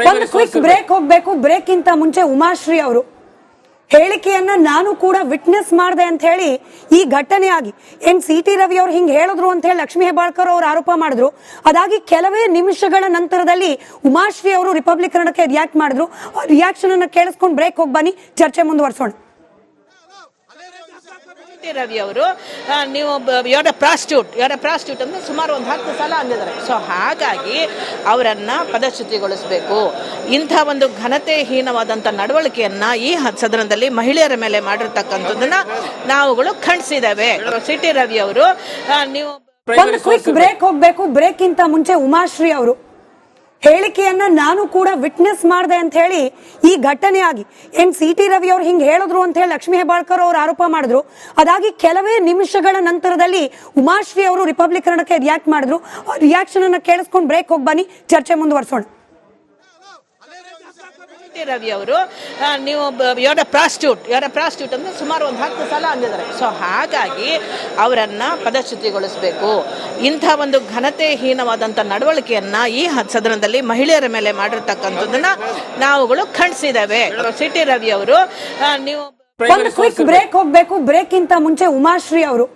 ಒಂದು quick break ಹೋಗ್ಬೇಕು break ಇಂತ ಮುಂಚೆ ಉಮಾಶ್ರೀ ಅವರು. ಹೇಳಿಕೆಯನ್ನ ನಾನು ಕೂಡ ವಿಟ್ನೆಸ್ ಮಾಡಿದೆ ಅಂತ ಹೇಳಿ ಈ ಘಟನೆ ಆಗಿ ಏನ್ ಸಿ ಟಿ ರವಿ ಅವ್ರು ಹಿಂಗ್ ಹೇಳಿದ್ರು ಅಂತ ಹೇಳಿ ಲಕ್ಷ್ಮೀ ಹೆಬ್ಬಾಳ್ಕರ್ ಅವರು ಆರೋಪ ಮಾಡಿದ್ರು. ಅದಾಗಿ ಕೆಲವೇ ನಿಮಿಷಗಳ ನಂತರದಲ್ಲಿ ಉಮಾಶ್ರೀ ಅವರು ರಿಪಬ್ಲಿಕ್ ಕನ್ನಡಕ್ಕೆ ರಿಯಾಕ್ಟ್ ಮಾಡಿದ್ರು. ರಿಯಾಕ್ಷನ್ ಅನ್ನ ಕೇಳಿಸ್ಕೊಂಡು ಬ್ರೇಕ್ ಹೋಗಿ ಬನ್ನಿ ಚರ್ಚೆ ಮುಂದುವರ್ಸೋಣ. ಟಿ ರವಿ ಅವರು ನೀವು ಯೋಡ ಪ್ರಾಸ್ಟ್ಯೂಟ್ ಯೋಡ ಪ್ರಾಸ್ಟ್ಯೂಟ್ ಅಂದ್ರೆ ಸುಮಾರು ಒಂದು ಹತ್ತು ಸಲ ಅಂದಿದ್ದಾರೆ. ಸೊ ಹಾಗಾಗಿ ಅವರನ್ನು ಪದಚ್ಯುತಿಗೊಳಿಸಬೇಕು. ಇಂಥ ಒಂದು ಘನತೆಹೀನವಾದಂಥ ನಡವಳಿಕೆಯನ್ನ ಈ ಸದನದಲ್ಲಿ ಮಹಿಳೆಯರ ಮೇಲೆ ಮಾಡಿರ್ತಕ್ಕಂಥದ್ದನ್ನು ನಾವುಗಳು ಖಂಡಿಸಿದ್ದೇವೆ. ಸಿಟಿ ರವಿ ಅವರು ನೀವು ಒಂದು ಕ್ವಿಕ್ ಬ್ರೇಕ್ ಹೋಗ್ಬೇಕು. ಬ್ರೇಕ್ ಇಂತ ಮುಂಚೆ ಉಮಾಶ್ರೀ ಅವರು. ಹೇಳಿಕೆಯನ್ನ ನಾನು ಕೂಡ ವಿಟ್ನೆಸ್ ಮಾಡಿದೆ ಅಂತ ಹೇಳಿ ಈ ಘಟನೆ ಆಗಿ ಏನ್ ಸಿ ಟಿ ರವಿ ಅವ್ರು ಹಿಂಗ್ ಹೇಳಿದ್ರು ಅಂತ ಹೇಳಿ ಲಕ್ಷ್ಮೀ ಹೆಬ್ಬಾಳ್ಕರ್ ಅವರು ಆರೋಪ ಮಾಡಿದ್ರು. ಅದಾಗಿ ಕೆಲವೇ ನಿಮಿಷಗಳ ನಂತರದಲ್ಲಿ ಉಮಾಶ್ರೀ ಅವರು ರಿಪಬ್ಲಿಕ್ ಕನ್ನಡಕ್ಕೆ ರಿಯಾಕ್ಟ್ ಮಾಡಿದ್ರು. ರಿಯಾಕ್ಷನ್ ಅನ್ನ ಕೇಳಿಸ್ಕೊಂಡು ಬ್ರೇಕ್ ಹೋಗಿ ಬನ್ನಿ. ಚರ್ಚೆ ಮುಂದುವರ್ಸೋಣ. ಟಿ ರವಿ ಅವರು ನೀವು ಯೋಡ ಪ್ರಾಸ್ಟ್ಯೂಟ್ ಯೋಡ ಪ್ರಾಸ್ಟ್ಯೂಟ್ ಅಂದರೆ ಸುಮಾರು ಒಂದು ಹತ್ತು ಸಲ ಅಂದಿದ್ದಾರೆ. ಸೊ ಹಾಗಾಗಿ ಅವರನ್ನು ಪದಚ್ಯುತಿಗೊಳಿಸಬೇಕು. ಇಂಥ ಒಂದು ಘನತೆಹೀನವಾದಂಥ ನಡವಳಿಕೆಯನ್ನ ಈ ಸದನದಲ್ಲಿ ಮಹಿಳೆಯರ ಮೇಲೆ ಮಾಡಿರ್ತಕ್ಕಂಥದ್ದನ್ನು ನಾವುಗಳು ಖಂಡಿಸಿದ್ದೇವೆ. ಸಿಟಿ ರವಿ ಅವರು ನೀವು ಒಂದು ಕ್ವಿಕ್ ಬ್ರೇಕ್ ಹೋಗ್ಬೇಕು. ಬ್ರೇಕ್ ಇಂತ ಮುಂಚೆ ಉಮಾಶ್ರೀ ಅವರು.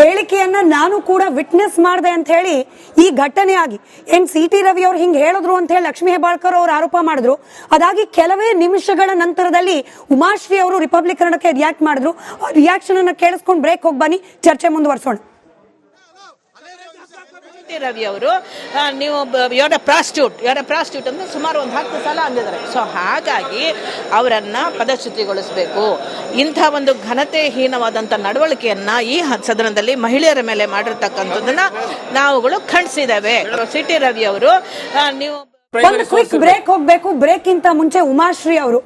ಹೇಳಿಕೆಯನ್ನ ನಾನು ಕೂಡ ವಿಟ್ನೆಸ್ ಮಾಡಿದೆ ಅಂತ ಹೇಳಿ ಈ ಘಟನೆ ಆಗಿ ಏನ್ ಸಿ ಟಿ ರವಿ ಅವ್ರು ಹಿಂಗ್ ಹೇಳಿದ್ರು ಅಂತ ಹೇಳಿ ಲಕ್ಷ್ಮೀ ಹೆಬ್ಬಾಳ್ಕರ್ ಅವರು ಆರೋಪ ಮಾಡಿದ್ರು. ಅದಾಗಿ ಕೆಲವೇ ನಿಮಿಷಗಳ ನಂತರದಲ್ಲಿ ಉಮಾಶ್ರೀ ಅವರು ರಿಪಬ್ಲಿಕ್ ಕನ್ನಡಕ್ಕೆ ರಿಯಾಕ್ಟ್ ಮಾಡಿದ್ರು. ರಿಯಾಕ್ಷನ್ ಅನ್ನ ಕೇಳಿಸ್ಕೊಂಡು ಬ್ರೇಕ್ ಹೋಗಿ ಬನ್ನಿ, ಚರ್ಚೆ ಮುಂದುವರ್ಸೋಣ. ಟಿ ರವಿ ಅವರು ನೀವು ಯೋಡ ಪ್ರಾಸ್ಟ್ಯೂಟ್ ಯೋಡ ಪ್ರಾಸ್ಟ್ಯೂಟ್ ಅಂದರೆ ಸುಮಾರು ಒಂದು ಹತ್ತು ಸಲ ಅಂದಿದ್ದಾರೆ. ಸೊ ಹಾಗಾಗಿ ಅವರನ್ನು ಪದಚ್ಯುತಿಗೊಳಿಸಬೇಕು. ಇಂಥ ಒಂದು ಘನತೆಹೀನವಾದಂಥ ನಡವಳಿಕೆಯನ್ನ ಈ ಸದನದಲ್ಲಿ ಮಹಿಳೆಯರ ಮೇಲೆ ಮಾಡಿರ್ತಕ್ಕಂಥದ್ದನ್ನ ನಾವುಗಳು ಖಂಡಿಸಿದ್ದೇವೆ. ಸಿಟಿ ರವಿ ಅವರು ನೀವು ಒಂದು ಕ್ವಿಕ್ ಬ್ರೇಕ್ ಹೋಗ್ಬೇಕು. ಇಂತ ಮುಂಚೆ ಉಮಾಶ್ರೀ ಅವರು.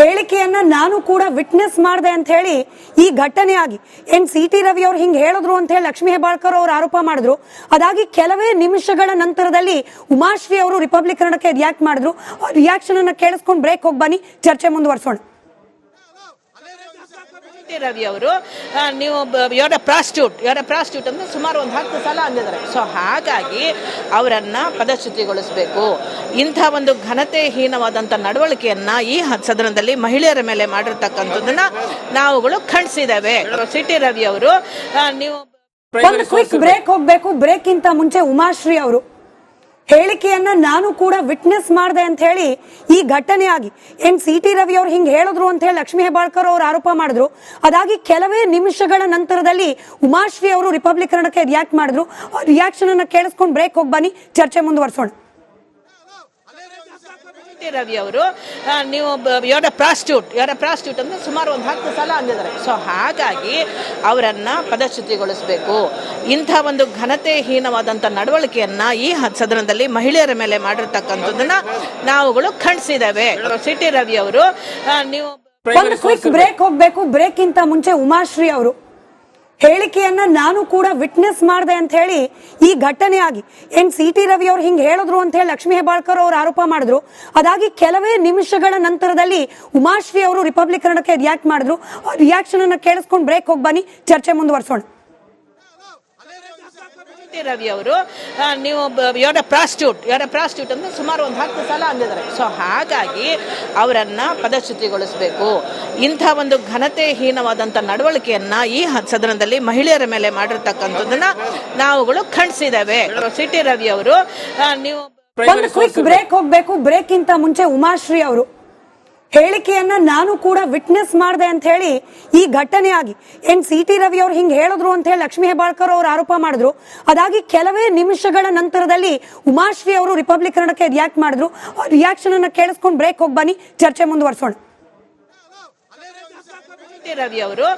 ಹೇಳಿಕೆಯನ್ನ ನಾನು ಕೂಡ ವಿಟ್ನೆಸ್ ಮಾಡಿದೆ ಅಂತ ಹೇಳಿ ಈ ಘಟನೆ ಆಗಿ ಏನ್ ಸಿ ಟಿ ರವಿ ಅವ್ರು ಹಿಂಗ್ ಹೇಳಿದ್ರು ಅಂತ ಹೇಳಿ ಲಕ್ಷ್ಮೀ ಹೆಬ್ಬಾಳ್ಕರ್ ಅವರು ಆರೋಪ ಮಾಡಿದ್ರು. ಅದಾಗಿ ಕೆಲವೇ ನಿಮಿಷಗಳ ನಂತರದಲ್ಲಿ ಉಮಾಶ್ರೀ ಅವರು ರಿಪಬ್ಲಿಕ್ ಕನ್ನಡಕ್ಕೆ ರಿಯಾಕ್ಟ್ ಮಾಡಿದ್ರು. ರಿಯಾಕ್ಷನ್ ಅನ್ನ ಕೇಳಿಸ್ಕೊಂಡು ಬ್ರೇಕ್ ಹೋಗಿ ಬನ್ನಿ, ಚರ್ಚೆ ಮುಂದುವರ್ಸೋಣ. ಟಿ ರವಿ ಅವರು ನೀವು ಯೋರ ಪ್ರಾಸ್ಟ್ಯೂಟ್ ಯೋರ ಪ್ರಾಸ್ಟ್ಯೂಟ್ ಅಂದ್ರೆ ಸುಮಾರು ಒಂದು ಹತ್ತು ಸಲ ಅಂದಿದ್ದಾರೆ. ಸೊ ಹಾಗಾಗಿ ಅವರನ್ನ ಪದಚ್ಯುತಿಗೊಳಿಸಬೇಕು. ಇಂಥ ಒಂದು ಘನತೆಹೀನವಾದಂಥ ನಡವಳಿಕೆಯನ್ನ ಈ ಸದನದಲ್ಲಿ ಮಹಿಳೆಯರ ಮೇಲೆ ಮಾಡಿರ್ತಕ್ಕಂಥದ್ದನ್ನ ನಾವುಗಳು ಖಂಡಿಸಿದ್ದೇವೆ. ಸಿಟಿ ರವಿ ಅವರು ನೀವು ಒಂದು ಕ್ವಿಕ್ ಬ್ರೇಕ್ ಹೋಗ್ಬೇಕು. ಇಂತ ಮುಂಚೆ ಉಮಾಶ್ರೀ ಅವರು. ಹೇಳಿಕೆಯನ್ನ ನಾನು ಕೂಡ ವಿಟ್ನೆಸ್ ಮಾಡಿದೆ ಅಂತ ಹೇಳಿ ಈ ಘಟನೆ ಆಗಿ ಏನ್ ಸಿ ಟಿ ರವಿ ಅವ್ರು ಹಿಂಗ್ ಹೇಳಿದ್ರು ಅಂತ ಹೇಳಿ ಲಕ್ಷ್ಮೀ ಹೆಬ್ಬಾಳ್ಕರ್ ಅವರು ಆರೋಪ ಮಾಡಿದ್ರು. ಅದಾಗಿ ಕೆಲವೇ ನಿಮಿಷಗಳ ನಂತರದಲ್ಲಿ ಉಮಾಶ್ರೀ ಅವರು ರಿಪಬ್ಲಿಕ್ ರಿಯಾಕ್ಟ್ ಮಾಡಿದ್ರು. ರಿಯಾಕ್ಷನ್ ಅನ್ನ ಕೇಳಿಸ್ಕೊಂಡು ಬ್ರೇಕ್ ಹೋಗಿ ಬನ್ನಿ. ಚರ್ಚೆ ಮುಂದುವರ್ಸೋಣ. ಟಿ ರವಿ ಅವರು ನೀವು ಯೋಡ ಪ್ರಾಸ್ಟ್ಯೂಟ್ ಯೋಡ ಪ್ರಾಸ್ಟ್ಯೂಟ್ ಅಂದ್ರೆ ಸುಮಾರು ಒಂದು ಹತ್ತು ಸಲ ಅಂದಿದ್ದಾರೆ. ಸೊ ಹಾಗಾಗಿ ಅವರನ್ನ ಪದಚ್ಯುತಿಗೊಳಿಸಬೇಕು. ಇಂಥ ಒಂದು ಘನತೆಹೀನವಾದಂಥ ನಡವಳಿಕೆಯನ್ನ ಈ ಸದನದಲ್ಲಿ ಮಹಿಳೆಯರ ಮೇಲೆ ಮಾಡಿರ್ತಕ್ಕಂಥದ್ದನ್ನ ನಾವುಗಳು ಖಂಡಿಸಿದ್ದೇವೆ. ಸಿಟಿ ರವಿ ಅವರು ನೀವು ಒಂದು ಕ್ವಿಕ್ ಬ್ರೇಕ್ ಹೋಗ್ಬೇಕು. ಬ್ರೇಕ್ ಇಂತ ಮುಂಚೆ ಉಮಾಶ್ರೀ ಅವರು ಹೇಳಿಕೆಯನ್ನ ನಾನು ಕೂಡ ವಿಟ್ನೆಸ್ ಮಾಡಿದೆ ಅಂತ ಹೇಳಿ ಈ ಘಟನೆ ಆಗಿ ಏನ್ ಸಿ ಟಿ ರವಿ ಅವ್ರು ಹಿಂಗ್ ಹೇಳಿದ್ರು ಅಂತ ಹೇಳಿ ಲಕ್ಷ್ಮೀ ಹೆಬ್ಬಾಳ್ಕರ್ ಅವರು ಆರೋಪ ಮಾಡಿದ್ರು. ಅದಾಗಿ ಕೆಲವೇ ನಿಮಿಷಗಳ ನಂತರದಲ್ಲಿ ಉಮಾಶ್ರೀ ಅವರು ರಿಪಬ್ಲಿಕ್ ಕನ್ನಡಕ್ಕೆ ರಿಯಾಕ್ಟ್ ಮಾಡಿದ್ರು. ರಿಯಾಕ್ಷನ್ ಅನ್ನ ಕೇಳಿಸ್ಕೊಂಡು ಬ್ರೇಕ್ ಹೋಗಿ ಬನ್ನಿ, ಚರ್ಚೆ ಮುಂದುವರ್ಸೋಣ. ಟಿ ರವಿ ಅವರು ನೀವು ಯೋಡ ಪ್ರಾಸ್ಟ್ಯೂಟ್ ಯೋಡ ಪ್ರಾಸ್ಟ್ಯೂಟ್ ಅಂದ್ರೆ ಸುಮಾರು ಒಂದು ಹತ್ತು ಸಲ ಅಂದಿದ್ದಾರೆ. ಸೊ ಹಾಗಾಗಿ ಅವರನ್ನ ಪದಚ್ಯುತಿಗೊಳಿಸಬೇಕು. ಇಂಥ ಒಂದು ಘನತೆಹೀನವಾದಂಥ ನಡವಳಿಕೆಯನ್ನ ಈ ಸದನದಲ್ಲಿ ಮಹಿಳೆಯರ ಮೇಲೆ ಮಾಡಿರ್ತಕ್ಕಂಥದ್ದನ್ನ ನಾವುಗಳು ಖಂಡಿಸಿದ್ದೇವೆ. ಸಿಟಿ ರವಿ ಅವರು ನೀವು ಒಂದು ಕ್ವಿಕ್ ಬ್ರೇಕ್ ಹೋಗ್ಬೇಕು. ಬ್ರೇಕ್ ಇಂತ ಮುಂಚೆ ಉಮಾಶ್ರೀ ಅವರು. ಹೇಳಿಕೆಯನ್ನ ನಾನು ಕೂಡ ವಿಟ್ನೆಸ್ ಮಾಡಿದೆ ಅಂತ ಹೇಳಿ ಈ ಘಟನೆ ಆಗಿ ಏನ್ ಸಿ ಟಿ ರವಿ ಅವ್ರು ಹಿಂಗ್ ಹೇಳಿದ್ರು ಅಂತ ಹೇಳಿ ಲಕ್ಷ್ಮೀ ಹೆಬ್ಬಾಳ್ಕರ್ ಅವರು ಆರೋಪ ಮಾಡಿದ್ರು. ಅದಾಗಿ ಕೆಲವೇ ನಿಮಿಷಗಳ ನಂತರದಲ್ಲಿ ಉಮಾಶ್ರೀ ಅವರು ರಿಪಬ್ಲಿಕ್ ಕನ್ನಡಕ್ಕೆ ರಿಯಾಕ್ಟ್ ಮಾಡಿದ್ರು. ರಿಯಾಕ್ಷನ್ ಅನ್ನ ಕೇಳಿಸ್ಕೊಂಡು ಬ್ರೇಕ್ ಹೋಗಿ ಬನ್ನಿ. ಚರ್ಚೆ ಮುಂದುವರ್ಸೋಣ. ಟಿ ರವಿ ಅವರು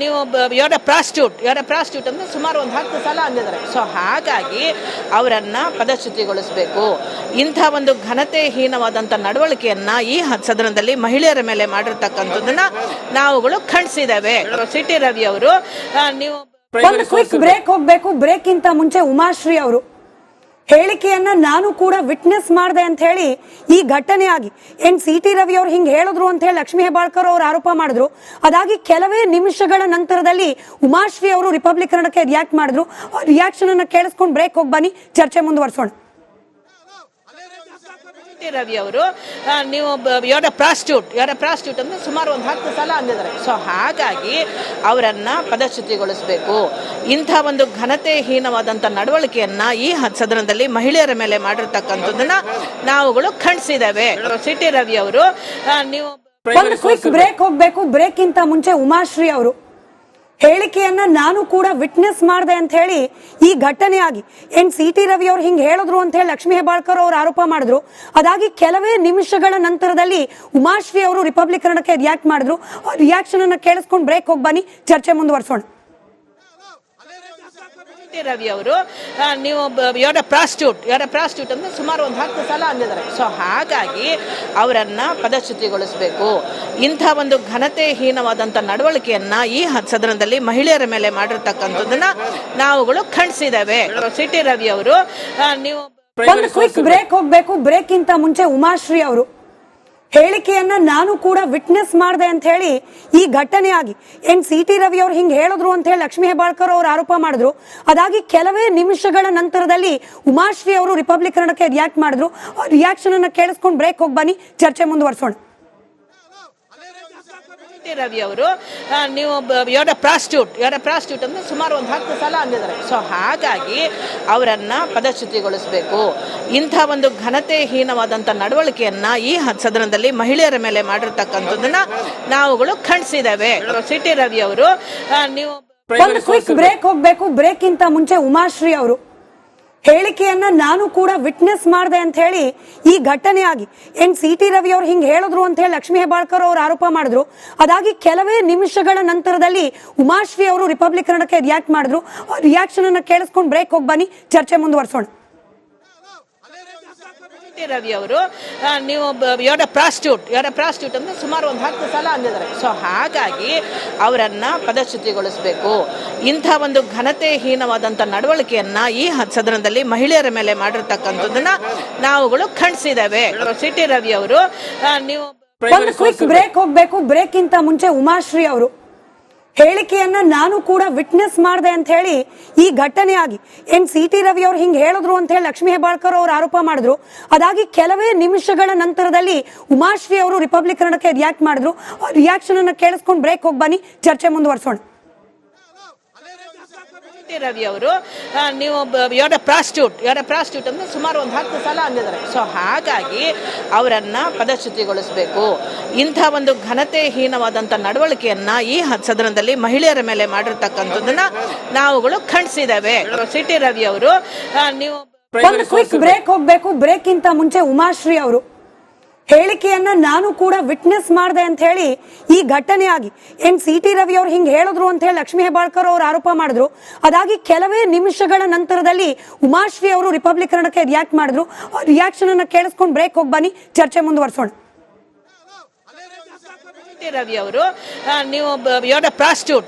ನೀವು ಯೋರ ಪ್ರಾಸ್ಟ್ಯೂಟ್ ಯುವರ ಪ್ರಾಸ್ಟ್ಯೂಟ್ ಅಂದ್ರೆ ಸುಮಾರು ಒಂದು ಹತ್ತು ಸಲ ಅಂದಿದ್ದಾರೆ. ಸೊ ಹಾಗಾಗಿ ಅವರನ್ನು ಪದಚ್ಯುತಿಗೊಳಿಸಬೇಕು. ಇಂಥ ಒಂದು ಘನತೆಹೀನವಾದಂಥ ನಡವಳಿಕೆಯನ್ನ ಈ ಸದನದಲ್ಲಿ ಮಹಿಳೆಯರ ಮೇಲೆ ಮಾಡಿರ್ತಕ್ಕಂಥದ್ದನ್ನು ನಾವುಗಳು ಖಂಡಿಸಿದ್ದೇವೆ. ಸಿಟಿ ರವಿ ಅವರು ನೀವು ಒಂದು ಕ್ವಿಕ್ ಬ್ರೇಕ್ ಹೋಗ್ಬೇಕು. ಇಂತ ಮುಂಚೆ ಉಮಾಶ್ರೀ ಅವರು. ಹೇಳಿಕೆಯನ್ನ ನಾನು ಕೂಡ ವಿಟ್ನೆಸ್ ಮಾಡಿದೆ ಅಂತ ಹೇಳಿ ಈ ಘಟನೆ ಆಗಿ. ಏನ್ ಸಿ ಟಿ ರವಿ ಅವ್ರು ಹಿಂಗ್ ಹೇಳಿದ್ರು ಅಂತ ಹೇಳಿ ಲಕ್ಷ್ಮೀ ಹೆಬ್ಬಾಳ್ಕರ್ ಅವರು ಆರೋಪ ಮಾಡಿದ್ರು. ಅದಾಗಿ ಕೆಲವೇ ನಿಮಿಷಗಳ ನಂತರದಲ್ಲಿ ಉಮಾಶ್ರೀ ಅವರು ರಿಪಬ್ಲಿಕ್ ಕನ್ನಡಕ್ಕೆ ರಿಯಾಕ್ಟ್ ಮಾಡಿದ್ರು. ರಿಯಾಕ್ಷನ್ ಅನ್ನ ಕೇಳಿಸ್ಕೊಂಡು ಬ್ರೇಕ್ ಹೋಗಿ ಬನ್ನಿ. ಚರ್ಚೆ ಮುಂದುವರ್ಸೋಣ. ರವಿ ಅವರು ನೀವು ಯಾರ ಪ್ರಾಸ್ಟ್ಯೂಟ್ ಯಾರ ಪ್ರಾಸ್ಟ್ಯೂಟ್ ಅಂದರೆ ಸುಮಾರು ಒಂದು ಹತ್ತು ಸಲ ಅಂದಿದ್ದಾರೆ. ಸೊ ಹಾಗಾಗಿ ಅವರನ್ನು ಪದಚ್ಯುತಿಗೊಳಿಸಬೇಕು. ಇಂಥ ಒಂದು ಘನತೆಹೀನವಾದಂಥ ನಡವಳಿಕೆಯನ್ನ ಈ ಸದನದಲ್ಲಿ ಮಹಿಳೆಯರ ಮೇಲೆ ಮಾಡಿರ್ತಕ್ಕಂಥದ್ದನ್ನ ನಾವುಗಳು ಖಂಡಿಸಿದ್ದೇವೆ. ಸಿ ಟಿ ರವಿ ಅವರು ನೀವು ಒಂದು ಕ್ವಿಕ್ ಬ್ರೇಕ್ ಹೋಗಬೇಕು ಬ್ರೇಕ್ ಇಂತ ಮುಂಚೆ ಉಮಾಶ್ರೀ ಅವರು. ಹೇಳಿಕೆಯನ್ನ ನಾನು ಕೂಡ ವಿಟ್ನೆಸ್ ಮಾಡಿದೆ ಅಂತ ಹೇಳಿ ಈ ಘಟನೆ ಆಗಿ ಏನ್ ಸಿ ಟಿ ರವಿ ಅವ್ರು ಹಿಂಗ್ ಹೇಳಿದ್ರು ಅಂತ ಹೇಳಿ ಲಕ್ಷ್ಮೀ ಹೆಬ್ಬಾಳ್ಕರ್ ಅವರು ಆರೋಪ ಮಾಡಿದ್ರು. ಅದಾಗಿ ಕೆಲವೇ ನಿಮಿಷಗಳ ನಂತರದಲ್ಲಿ ಉಮಾಶ್ರೀ ಅವರು ರಿಪಬ್ಲಿಕ್ ಕನ್ನಡಕ್ಕೆ ರಿಯಾಕ್ಟ್ ಮಾಡಿದ್ರು. ರಿಯಾಕ್ಷನ್ ಅನ್ನ ಕೇಳಿಸ್ಕೊಂಡು ಬ್ರೇಕ್ ಹೋಗಿ ಬನ್ನಿ. ಚರ್ಚೆ ಮುಂದುವರ್ಸೋಣ. ಟಿ ರವಿ ಅವರು ನೀವು ಯಾರ ಪ್ರಾಸ್ಟ್ಯೂಟ್ ಯಾರ ಪ್ರಾಸ್ಟ್ಯೂಟ್ ಅಂದ್ರೆ ಸುಮಾರು ಒಂದು ಹತ್ತು ಸಲ ಅಂದಿದ್ದಾರೆ. ಸೊ ಹಾಗಾಗಿ ಅವರನ್ನ ಪದಚ್ಯುತಿಗೊಳಿಸಬೇಕು. ಇಂಥ ಒಂದು ಘನತೆಹೀನವಾದಂಥ ನಡವಳಿಕೆಯನ್ನ ಈ ಸದನದಲ್ಲಿ ಮಹಿಳೆಯರ ಮೇಲೆ ಮಾಡಿರ್ತಕ್ಕಂಥದ್ದನ್ನ ನಾವುಗಳು ಖಂಡಿಸಿದ್ದೇವೆ. ಸಿ ಟಿ ರವಿ ಅವರು ನೀವು ಒಂದು ಕ್ವಿಕ್ ಬ್ರೇಕ್ ಹೋಗ್ಬೇಕು. ಬ್ರೇಕ್ ಇಂತ ಮುಂಚೆ ಉಮಾಶ್ರೀ ಅವರು. ಹೇಳಿಕೆಯನ್ನ ನಾನು ಕೂಡ ವಿಟ್ನೆಸ್ ಮಾಡಿದೆ ಅಂತ ಹೇಳಿ ಈ ಘಟನೆ ಆಗಿ ಏನ್ ಸಿ ಟಿ ರವಿ ಅವ್ರು ಹಿಂಗ್ ಹೇಳಿದ್ರು ಅಂತ ಹೇಳಿ ಲಕ್ಷ್ಮೀ ಹೆಬ್ಬಾಳ್ಕರ್ ಅವರು ಆರೋಪ ಮಾಡಿದ್ರು. ಅದಾಗಿ ಕೆಲವೇ ನಿಮಿಷಗಳ ನಂತರದಲ್ಲಿ ಉಮಾಶ್ರೀ ಅವರು ರಿಪಬ್ಲಿಕ್ ಕನ್ನಡಕ್ಕೆ ರಿಯಾಕ್ಟ್ ಮಾಡಿದ್ರು. ರಿಯಾಕ್ಷನ್ ಅನ್ನ ಕೇಳಿಸ್ಕೊಂಡು ಬ್ರೇಕ್ ಹೋಗಿ ಬನ್ನಿ. ಚರ್ಚೆ ಮುಂದುವರ್ಸೋಣ. ಟಿ ರವಿ ಅವರು. ನೀವು ಯೋಡ ಪ್ರಾಸ್ಟ್ಯೂಟ್ ಯೋಡ ಪ್ರಾಸ್ಟ್ಯೂಟ್ ಅಂದ್ರೆ ಸುಮಾರು ಒಂದು ಹತ್ತು ಸಲ ಅಂದಿದ್ದಾರೆ. ಸೊ ಹಾಗಾಗಿ ಅವರನ್ನ ಪದಚ್ಯುತಿಗೊಳಿಸಬೇಕು. ಇಂಥ ಒಂದು ಘನತೆಹೀನವಾದಂಥ ನಡವಳಿಕೆಯನ್ನ ಈ ಸದನದಲ್ಲಿ ಮಹಿಳೆಯರ ಮೇಲೆ ಮಾಡಿರ್ತಕ್ಕಂಥದ್ದನ್ನ ನಾವುಗಳು ಖಂಡಿಸಿದ್ದೇವೆ. ಸಿ ಟಿ ರವಿ ಅವರು ನೀವು ಒಂದು ಕ್ವಿಕ್ ಬ್ರೇಕ್ ಹೋಗ್ಬೇಕು. ಬ್ರೇಕ್ ಇಂತ ಮುಂಚೆ ಉಮಾಶ್ರೀ ಅವರು. ಹೇಳಿಕೆಯನ್ನ ನಾನು ಕೂಡ ವಿಟ್ನೆಸ್ ಮಾಡಿದೆ ಅಂತ ಹೇಳಿ ಈ ಘಟನೆ ಆಗಿ. ಏನ್ ಸಿ ಟಿ ರವಿ ಅವ್ರು ಹಿಂಗ್ ಹೇಳಿದ್ರು ಅಂತ ಹೇಳಿ ಲಕ್ಷ್ಮೀ ಹೆಬ್ಬಾಳ್ಕರ್ ಅವರು ಆರೋಪ ಮಾಡಿದ್ರು. ಅದಾಗಿ ಕೆಲವೇ ನಿಮಿಷಗಳ ನಂತರದಲ್ಲಿ ಉಮಾಶ್ರೀ ಅವರು ರಿಪಬ್ಲಿಕ್ ಕನ್ನಡಕ್ಕೆ ರಿಯಾಕ್ಟ್ ಮಾಡಿದ್ರು. ರಿಯಾಕ್ಷನ್ ಅನ್ನ ಕೇಳಿಸ್ಕೊಂಡು ಬ್ರೇಕ್ ಹೋಗಿ ಬನ್ನಿ. ಚರ್ಚೆ ಮುಂದುವರ್ಸೋಣ. ಟಿ ರವಿ ಅವರು ನೀವು ಯಾರ ಪ್ರಾಸ್ಟ್ಯೂಟ್ ಯಾರ ಪ್ರಾಸ್ಟ್ಯೂಟ್ ಅಂದ್ರೆ ಸುಮಾರು ಒಂದು ಹತ್ತು ಸಲ ಅಂದಿದ್ದಾರೆ. ಸೊ ಹಾಗಾಗಿ ಅವರನ್ನ ಪದಚ್ಯುತಿಗೊಳಿಸಬೇಕು. ಇಂಥ ಒಂದು ಘನತೆಹೀನವಾದಂಥ ನಡವಳಿಕೆಯನ್ನ ಈ ಸದನದಲ್ಲಿ ಮಹಿಳೆಯರ ಮೇಲೆ ಮಾಡಿರ್ತಕ್ಕಂಥದ್ದನ್ನ ನಾವುಗಳು ಖಂಡಿಸಿದ್ದೇವೆ. ಸಿ ಟಿ ರವಿ ಅವರು ನೀವು ಒಂದು ಕ್ವಿಕ್ ಬ್ರೇಕ್ ಹೋಗ್ಬೇಕು. ಬ್ರೇಕ್ ಇಂತ ಮುಂಚೆ ಉಮಾಶ್ರೀ ಅವರು. ಹೇಳಿಕೆಯನ್ನ ನಾನು ಕೂಡ ವಿಟ್ನೆಸ್ ಮಾಡಿದೆ ಅಂತ ಹೇಳಿ ಈ ಘಟನೆ ಆಗಿ ಏನ್ ಸಿ ಟಿ ರವಿ ಅವ್ರು ಹಿಂಗ್ ಹೇಳಿದ್ರು ಅಂತ ಹೇಳಿ ಲಕ್ಷ್ಮೀ ಹೆಬ್ಬಾಳ್ಕರ್ ಅವರು ಆರೋಪ ಮಾಡಿದ್ರು. ಅದಾಗಿ ಕೆಲವೇ ನಿಮಿಷಗಳ ನಂತರದಲ್ಲಿ ಉಮಾಶ್ರೀ ಅವರು ರಿಪಬ್ಲಿಕ್ ಕನ್ನಡಕ್ಕೆ ರಿಯಾಕ್ಟ್ ಮಾಡಿದ್ರು. ರಿಯಾಕ್ಷನ್ ಅನ್ನ ಕೇಳಿಸ್ಕೊಂಡು ಬ್ರೇಕ್ ಹೋಗಿ ಬನ್ನಿ. ಚರ್ಚೆ ಮುಂದುವರ್ಸೋಣ. ಟಿ ರವಿ ಅವರು ನೀವು ಯಾರ ಪ್ರಾಸ್ಟ್ಯೂಟ್ ಯಾರ ಪ್ರಾಸ್ಟ್ಯೂಟ್ ಅಂದ್ರೆ ಸುಮಾರು ಒಂದು ಹತ್ತು ಸಲ ಅಂದಿದ್ದಾರೆ. ಸೊ ಹಾಗಾಗಿ ಅವರನ್ನು ಪದಚ್ಯುತಿಗೊಳಿಸಬೇಕು. ಇಂಥ ಒಂದು ಘನತೆಹೀನವಾದಂಥ ನಡವಳಿಕೆಯನ್ನ ಈ ಸದನದಲ್ಲಿ ಮಹಿಳೆಯರ ಮೇಲೆ ಮಾಡಿರ್ತಕ್ಕಂಥದ್ದನ್ನು ನಾವುಗಳು ಖಂಡಿಸಿದ್ದೇವೆ. ಸಿ ಟಿ ರವಿ ಅವರು ನೀವು ಒಂದು ಕ್ವಿಕ್ ಬ್ರೇಕ್ ಹೋಗ್ಬೇಕು. ಬ್ರೇಕ್ ಇಂತ ಮುಂಚೆ ಉಮಾಶ್ರೀ ಅವರು. ಹೇಳಿಕೆಯನ್ನ ನಾನು ಕೂಡ ವಿಟ್ನೆಸ್ ಮಾಡಿದೆ ಅಂತ ಹೇಳಿ ಈ ಘಟನೆ ಆಗಿ ಏನ್ ಸಿ ಟಿ ರವಿ ಅವ್ರು ಹಿಂಗ್ ಹೇಳಿದ್ರು ಅಂತ ಹೇಳಿ ಲಕ್ಷ್ಮೀ ಹೆಬ್ಬಾಳ್ಕರ್ ಅವರು ಆರೋಪ ಮಾಡಿದ್ರು. ಅದಾಗಿ ಕೆಲವೇ ನಿಮಿಷಗಳ ನಂತರದಲ್ಲಿ ಉಮಾಶ್ರೀ ಅವರು ರಿಪಬ್ಲಿಕ್ ಕನ್ನಡಕ್ಕೆ ರಿಯಾಕ್ಟ್ ಮಾಡಿದ್ರು ರಿಯಾಕ್ಷನ್ ಅನ್ನ ಕೇಳಿಸ್ಕೊಂಡು ಬ್ರೇಕ್ ಹೋಗಿ ಬನ್ನಿ. ಚರ್ಚೆ ಮುಂದುವರ್ಸೋಣ. ರವಿ ಅವರು ನೀವು ಪ್ರಾಸ್ಟ್ಯೂಟ್